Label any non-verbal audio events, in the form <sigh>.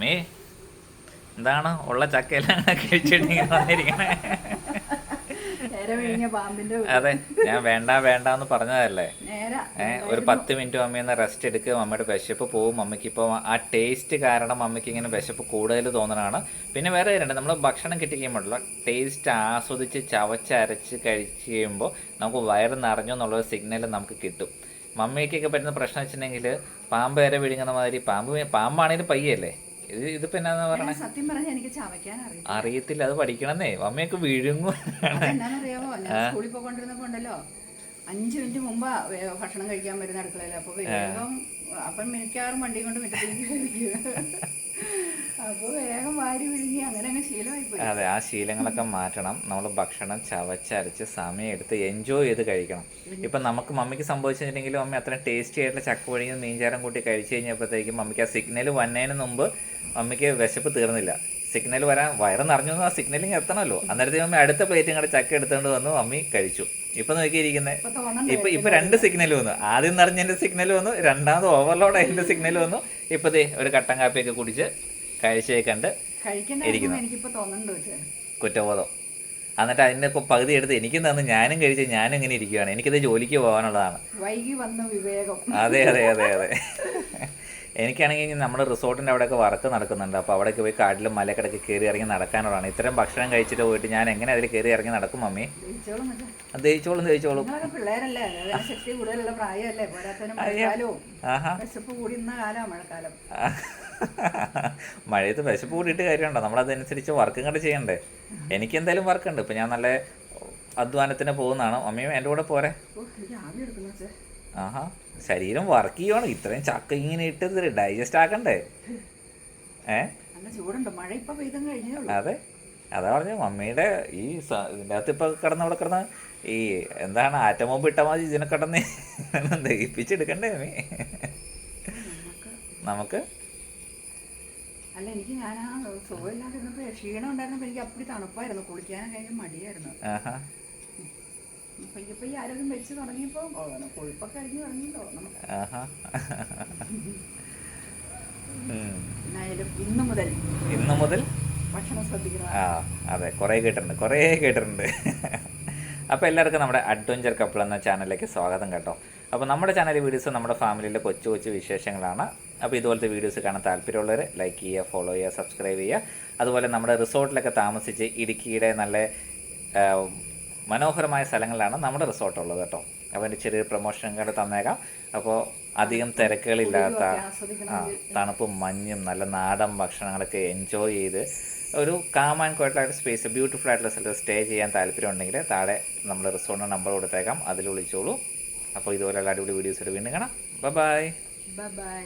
May എന്താണ്? ഉള്ള ചക്കയെല്ലാം കഴിച്ചിട്ടിങ്ങനെ വന്നിരിക്കണേ. അതെ ഞാൻ വേണ്ട വേണ്ട എന്ന് പറഞ്ഞതല്ലേ ഏഹ് ഒരു പത്ത് മിനിറ്റ് അമ്മയെന്ന് റെസ്റ്റ് എടുക്കുക അമ്മയുടെ വിശപ്പ് പോവും അമ്മയ്ക്ക് ഇപ്പോൾ ആ ടേസ്റ്റ് കാരണം അമ്മയ്ക്ക് ഇങ്ങനെ വിശപ്പ് കൂടുതൽ തോന്നണതാണ്. പിന്നെ വേറെ കാര്യമുണ്ട് നമ്മൾ ഭക്ഷണം കിട്ടിക്കുമ്പോഴുള്ള ടേസ്റ്റ് ആസ്വദിച്ച് ചവച്ചരച്ച് കഴിച്ച് കഴിയുമ്പോൾ നമുക്ക് വയറ് നിറഞ്ഞു എന്നുള്ളൊരു സിഗ്നൽ നമുക്ക് കിട്ടും. മമ്മിക്കൊക്കെ പറ്റുന്ന പ്രശ്നം വെച്ചിട്ടുണ്ടെങ്കിൽ പാമ്പ് വരെ വിഴുങ്ങുന്ന മാതിരി പാമ്പ് പാമ്പാണെങ്കിലും പയ്യല്ലേ? ഇത് ഇതിപ്പോ എന്നാന്ന് പറഞ്ഞ? സത്യം പറഞ്ഞ എനിക്ക് ചവയ്ക്കാൻ അറിയാം അറിയത്തില്ല അത് പഠിക്കണമെന്നേ. അമ്മയൊക്കെ വിഴുങ്ങും. എന്നാന്നറിയാമോ ഞാൻ സ്കൂളിൽ പോയിക്കൊണ്ടിരുന്നപ്പോ ഉണ്ടല്ലോ. അഞ്ച് മിനിറ്റ് മുമ്പ് ഭക്ഷണം കഴിക്കാൻ വരുന്ന അടുക്കളയിൽ അപ്പൊ വേഗം അപ്പം മിക്കവാറും വണ്ടി കൊണ്ട് മുറ്റത്തേക്ക് കഴിക്കുക അപ്പൊ വേഗം വാരി വിഴുങ്ങി അങ്ങനെ അങ്ങ് ശീലമായി അതെ ആ ശീലങ്ങളൊക്കെ മാറ്റണം. നമ്മൾ ഭക്ഷണം ചവച്ചരച്ച് സമയം എടുത്ത് എൻജോയ് ചെയ്ത് കഴിക്കണം. ഇപ്പം നമുക്ക് മമ്മിക്ക് സംഭവിച്ചിട്ടുണ്ടെങ്കിലും മമ്മി അത്രയും ടേസ്റ്റി ആയിട്ടുള്ള ചക്ക ചക്കവഴിയും മീൻചാരം കൂട്ടി കഴിച്ചു കഴിഞ്ഞപ്പോഴത്തേക്കും മമ്മിക്ക് ആ സിഗ്നൽ വന്നതിന് മുമ്പ് മമ്മിക്ക് വിശപ്പ് തീർന്നില്ല. സിഗ്നൽ വരാൻ വയറ് നിറഞ്ഞു ആ സിഗ്നലിങ് എത്തണമല്ലോ. അന്നേരത്തെ മമ്മി അടുത്ത പ്ലേറ്റും കൂടെ ചക്ക എടുത്തുകൊണ്ട് വന്നു മമ്മി കഴിച്ചു. ഇപ്പൊ നോക്കിയിരിക്കുന്നത് ഇപ്പൊ ഇപ്പൊ രണ്ട് സിഗ്നൽ വന്നു. ആദ്യം നിറഞ്ഞതിന്റെ സിഗ്നൽ വന്നു രണ്ടാമത് ഓവർലോഡ് അതിന്റെ സിഗ്നൽ വന്നു. ഇപ്പൊ ദേ ഒരു കട്ടൻ കാപ്പിയൊക്കെ കുടിച്ച് കാഴ്ചയെ കണ്ട് ഇരിക്കുന്നു. കുറ്റബോധം. എന്നിട്ട് അതിന്റെ പകുതി എടുത്ത് എനിക്കും തന്നെ ഞാനും കഴിച്ച് ഞാനും ഇങ്ങനെ ഇരിക്കുകയാണ് എനിക്കിത് ജോലിക്ക് പോകാനുള്ളതാണ്. വൈകി വന്ന വിവേകം. അതെ അതെ അതെ അതെ. <laughs> എനിക്കാണെങ്കിൽ നമ്മുടെ റിസോർട്ടിന്റെ അവിടെയൊക്കെ വർക്ക് നടക്കുന്നുണ്ട്. അപ്പോൾ അവിടെയൊക്കെ പോയി കാട്ടിലും മലക്കിടക്ക് കയറി ഇറങ്ങി നടക്കാനുള്ളതാണ്. ഇത്തരം ഭക്ഷണം കഴിച്ചിട്ട് പോയിട്ട് ഞാൻ എങ്ങനെ അതിൽ കയറി ഇറങ്ങി നടക്കും മമ്മി? ദഹിച്ചോളും ദഹിച്ചോളും മഴയത്ത് വിശപ്പ് കൂടിയിട്ട് കാര്യമുണ്ടോ? നമ്മളതനുസരിച്ച് വർക്കും കൂടെ ചെയ്യണ്ടേ? എനിക്ക് എന്തായാലും വർക്കുണ്ട് ഇപ്പം ഞാൻ നല്ല അധ്വാനത്തിന് പോകുന്നതാണ്. മമ്മിയും എന്റെ കൂടെ പോരെ. ആഹാ ശരീരം വർക്ക് ചെയ്യുവാണ് ഇത്രയും ചക്ക ഇങ്ങനെ ഇട്ട് ഡൈജസ്റ്റ് ആക്കണ്ടേ? <laughs> ഏ? അതെ. അതാ പറഞ്ഞ മമ്മിയുടെ ഈ ഇതിന്റെ അകത്ത് ഇപ്പൊ കിടന്ന് അവിടെ കിടന്ന് ഈ എന്താണ് ആറ്റമോമ്പ് ഇട്ട മതി ഇതിനെ കിടന്ന് <laughs> ദഹിപ്പിച്ചെടുക്കണ്ടേ മമ്മി നമുക്ക് അല്ല എനിക്ക് ഞാൻ ആ സുഖമില്ലാതിരുന്നപ്പോ ക്ഷീണം ഉണ്ടായിരുന്നപ്പോ എനിക്ക് അപ്പടി തണുപ്പായിരുന്നു. കുളിക്കാനും കഴിഞ്ഞ മടിയായിരുന്നു. ആരോഗ്യം വെച്ച് തുടങ്ങിയപ്പോൾ കൊഴുപ്പൊക്കെ. എന്നായാലും ഇന്നു മുതൽ ഇന്നു മുതൽ? ഭക്ഷണം ശ്രദ്ധിക്കണം. ആ അതെ കുറേ കേട്ടിട്ടുണ്ട് കുറേ കേട്ടിട്ടുണ്ട്. അപ്പോൾ എല്ലാവർക്കും നമ്മുടെ അഡ്വഞ്ചർ കപ്പിൾ എന്ന ചാനലിലേക്ക് സ്വാഗതം കേട്ടോ. അപ്പോൾ നമ്മുടെ ചാനൽ വീഡിയോസ് നമ്മുടെ ഫാമിലിയിലെ കൊച്ചു കൊച്ചു വിശേഷങ്ങളാണ്. അപ്പോൾ ഇതുപോലത്തെ വീഡിയോസ് കാണാൻ താല്പര്യമുള്ളവർ ലൈക്ക് ചെയ്യുക ഫോളോ ചെയ്യുക സബ്സ്ക്രൈബ് ചെയ്യുക. അതുപോലെ നമ്മുടെ റിസോർട്ടിലൊക്കെ താമസിച്ച് ഇടുക്കിയുടെ നല്ല മനോഹരമായ സ്ഥലങ്ങളിലാണ് നമ്മുടെ റിസോർട്ട് ഉള്ളത് കേട്ടോ. അപ്പോൾ എന്റെ ചെറിയൊരു പ്രൊമോഷൻ കൂടെ തന്നേക്കാം. അപ്പോൾ അധികം തിരക്കുകളില്ലാത്ത ആ തണുപ്പും മഞ്ഞും നല്ല നാടൻ ഭക്ഷണങ്ങളൊക്കെ എൻജോയ് ചെയ്ത് ഒരു കാം ആൻഡ് ക്വയറ്റായിട്ട് സ്പേസ് ബ്യൂട്ടിഫുൾ ആയിട്ടുള്ള സ്ഥലത്ത് സ്റ്റേ ചെയ്യാൻ താല്പര്യം ഉണ്ടെങ്കിൽ താഴെ നമ്മുടെ റിസോർട്ടിന്റെ നമ്പർ കൊടുത്തേക്കാം. അതിൽ വിളിച്ചോളൂ. അപ്പോൾ ഇതുപോലെയുള്ള അടിപൊളി വീഡിയോസ് വീണ്ടും കാണാം. Bye bye bye